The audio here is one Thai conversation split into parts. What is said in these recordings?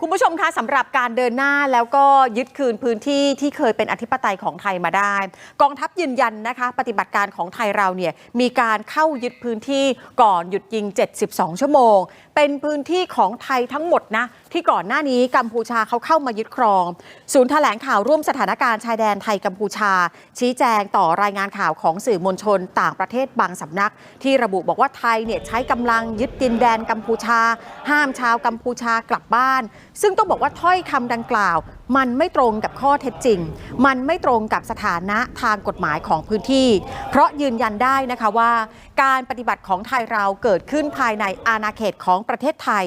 คุณผู้ชมคะสำหรับการเดินหน้าแล้วก็ยึดคืนพื้นที่ที่เคยเป็นอธิปไตยของไทยมาได้ กองทัพยืนยันนะคะ ปฏิบัติการของไทยเราเนี่ยมีการเข้ายึดพื้นที่ก่อนหยุดยิง 72 ชั่วโมง เป็นพื้นที่ของไทยทั้งหมดนะ ที่ก่อนหน้านี้กัมพูชาเขาเข้ามายึดครอง ศูนย์แถลงข่าวร่วมสถานการณ์ชายแดนไทยกัมพูชา ชี้แจงต่อรายงานข่าวของสื่อมวลชนต่างประเทศบางสำนัก ที่ระบุบอกว่าไทยเนี่ยใช้กำลังยึดดินแดนกัมพูชา ห้ามชาวกัมพูชากลับบ้าน ซึ่งต้องบอกว่าถ้อยคำดังกล่าว มันไม่ตรงกับข้อเท็จจริง มันไม่ตรงกับสถานะทางกฎหมายของพื้นที่ เพราะยืนยันได้นะคะว่า การปฏิบัติของไทยเราเกิดขึ้นภายในอาณาเขตของประเทศไทย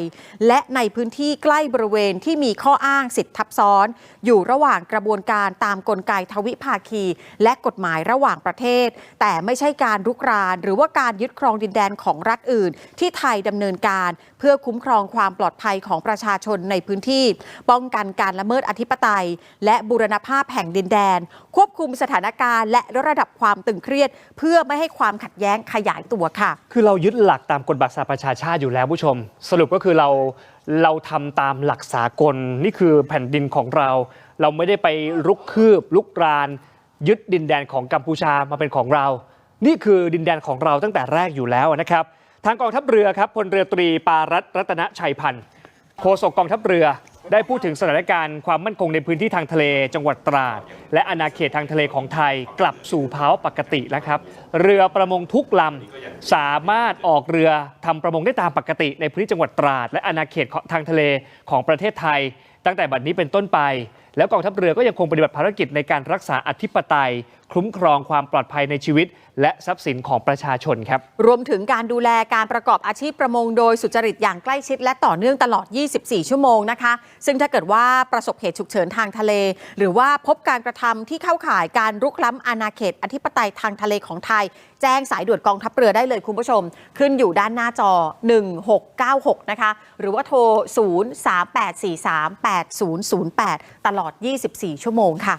และในพื้นที่ใกล้บริเวณที่มีข้ออ้างสิทธิทับซ้อน อยู่ระหว่างกระบวนการตามกลไกทวิภาคี และกฎหมายระหว่างประเทศ แต่ไม่ใช่การรุกราน หรือว่าการยึดครองดินแดนของรัฐอื่น ที่ไทยดำเนินการ เพื่อคุ้มครองความปลอดภัยของประชาชนในพื้นที่ ป้องกันการละเมิดอธิปไตย และบูรณภาพแห่งดินแดน ควบคุมสถานการณ์และลดระดับความตึงเครียด เพื่อไม่ให้ความขัดแย้งขยายตัวค่ะ คือเรายึดหลักตามกฎบัตรสหประชาชาติอยู่แล้วผู้ชม สรุปก็คือเรา เราทำตามหลักสากลนี่คือแผ่นดินของเรา เราไม่ได้ไปรุกคืบลุกราน ยึดดินแดนของกัมพูชามาเป็นของเรา นี่คือดินแดนของเราตั้งแต่แรกอยู่แล้วนะครับ ทางกองทัพเรือครับพลเรือตรีปารัตรัตนชัยพันธ์โฆษกกองทัพเรือ ได้พูดถึงสถานการณ์ความมั่นคงในพื้นที่ทางทะเลจังหวัดตราด และอาณาเขตทางทะเลของไทยกลับสู่ภาวะปกติแล้วครับ เรือประมงทุกลำสามารถออกเรือทำประมงได้ตามปกติในพื้นที่จังหวัดตราด และอาณาเขตทางทะเลของประเทศไทยตั้งแต่บัดนี้เป็นต้นไป แล้วกองทัพเรือก็ยังคงปฏิบัติภารกิจในการรักษาอธิปไตย คุ้มครองความปลอดภัยในชีวิต และทรัพย์สินของประชาชนครับ รวมถึงการดูแลการประกอบอาชีพประมงโดยสุจริตอย่างใกล้ชิด และต่อเนื่องตลอด 24 ชั่วโมงนะคะ ซึ่งถ้าเกิดว่าประสบเหตุฉุกเฉินทางทะเล หรือว่าพบการกระทำที่เข้าข่ายการรุกล้ำอาณาเขตอธิปไตยทางทะเลของไทย แจ้งสายด่วนกองทัพเรือได้เลยคุณผู้ชม ขึ้นอยู่ด้านหน้าจอ 1696 นะคะ หรือว่าโทร8008 ตลอด 24 ชั่วโมงค่ะ